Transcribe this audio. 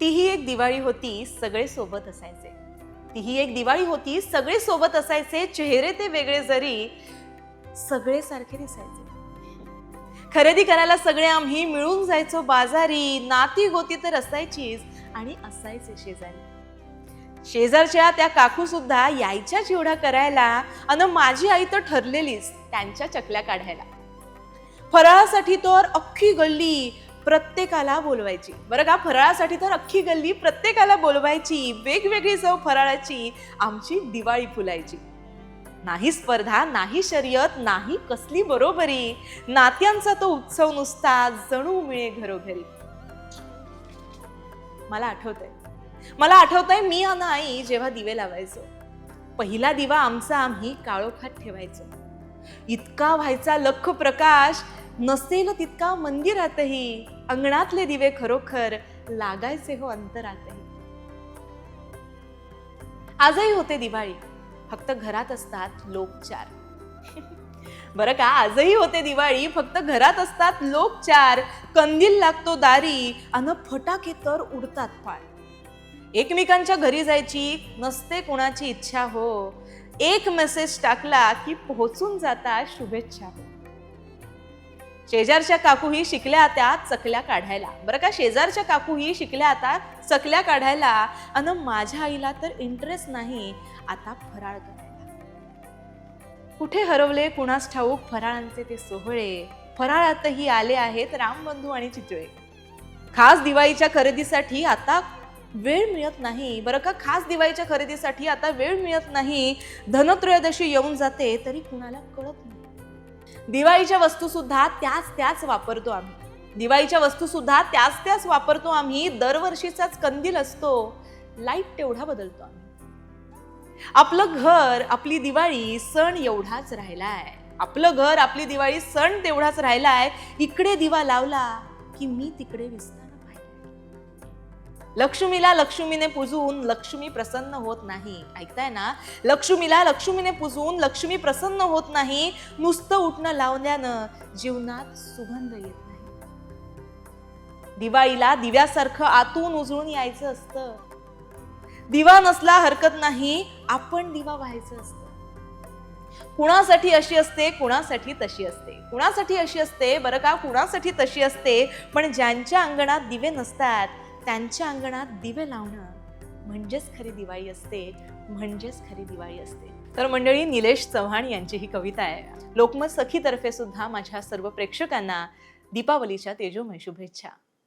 तीही एक दिवाळी होती सगळे सोबत असायचे. तीही एक दिवाळी होती सगळे सोबत असायचे चेहरे ते वेगळे जरी सगळे सारखे दिसायचे. खरेदी करायला सगळे आम्ही मिळून जायचो बाजारी नाती गोती तर असायचीच आणि असायचे शेजारी. शेजारच्या त्या काकू सुद्धा यायच्या चिवडा करायला अन माझी आई तर ठरलेलीच त्यांच्या चकल्या काढायला. फराळासाठी तर अख्खी गल्ली प्रत्येकाला बोलवायची. बरं का? फराळासाठी तर अख्खी गल्ली प्रत्येकाला बोलवायची. वेगवेगळी चव फराळाची. आमची दिवाळी फुलायची. नाही स्पर्धा नाही शर्यत नाही कसली बरोबरी. नात्यांचा तो उत्सव नुसता जणू मिळे घरोघरी. मला आठवतंय. मला आठवतंय मी आणि आई जेव्हा दिवे लावायचो. पहिला दिवा आमचा आम्ही काळोखात ठेवायचो. इतका व्हायचा लख प्रकाश नसेल तितका मंदिरातही. अंगणातले दिवे खरोखर लागायचे हो अंतरातही. आजही होते दिवाळी. फक्त घरात असतात लोक चार बरं का? आजही होते दिवाळी फक्त घरात असतात लोक चार कंदील लागतो दारी अन फटाके तर उडतात फार एकमेकांच्या घरी जायची नसते कोणाची इच्छा हो. एक मेसेज टाकला की पोहोचून जाता शुभेच्छा. हो शेजारच्या काकूही शिकल्या त्या चकल्या काढायला. बरं का? शेजारच्या काकूही शिकल्या आता चकल्या काढायला. आणि माझ्या आईला तर इंटरेस्ट नाही. आता फराळ करायला. कुठे हरवले? कुणास ठाऊक? फराळांचे ते सोहळे. फराळातही आले आहेत रामबंधू आणि चितळे. खास दिवाळीच्या खरेदीसाठी आता वेळ मिळत नाही. बरं का? खास दिवाळीच्या खरेदीसाठी आता वेळ मिळत नाही. धनत्रयोदशी येऊन जाते तरी कुणाला कळत नाही. दिवाळीच्या वस्तू सुद्धा त्याच त्याच वापरतो आम्ही. दिवाळीच्या वस्तू सुद्धा त्याच त्याच वापरतो आम्ही. दरवर्षीचाच कंदील असतो. लाइट तेवढा बदलतो आम्ही. आपलं घर आपली दिवाळी सण एवढाच राहिलाय. आपलं घर आपली दिवाळी सण तेवढाच राहिलाय. इकडे दिवा लावला की मी तिकडे विसणार लक्ष्मीला लक्ष्मीने पुजून लक्ष्मी प्रसन्न होत नाही. ऐकताय ना? लक्ष्मीला लक्ष्मीने पुजून लक्ष्मी प्रसन्न होत नाही. नुसतं उठणं लावल्यानं जीवनात सुगंध येत नाही. दिवाळीला दिव्यासारखं आतून उजळून यायचं असतं. दिवा नसला हरकत नाही आपण दिवा व्हायचं असतं. कुणासाठी अशी असते कुणासाठी तशी असते. कुणासाठी अशी असते? बरं का? कुणासाठी तशी असते? पण ज्यांच्या अंगणात दिवे नसतात त्यांच्या अंगणात दिवे लावणं म्हणजेच खरी दिवाळी असते म्हणजेच खरी दिवाळी असते. तर मंडळी निलेश चव्हाण यांची ही कविता आहे. लोकमत सखीतर्फे सुद्धा माझ्या सर्व प्रेक्षकांना दीपावलीच्या तेजोमय शुभेच्छा.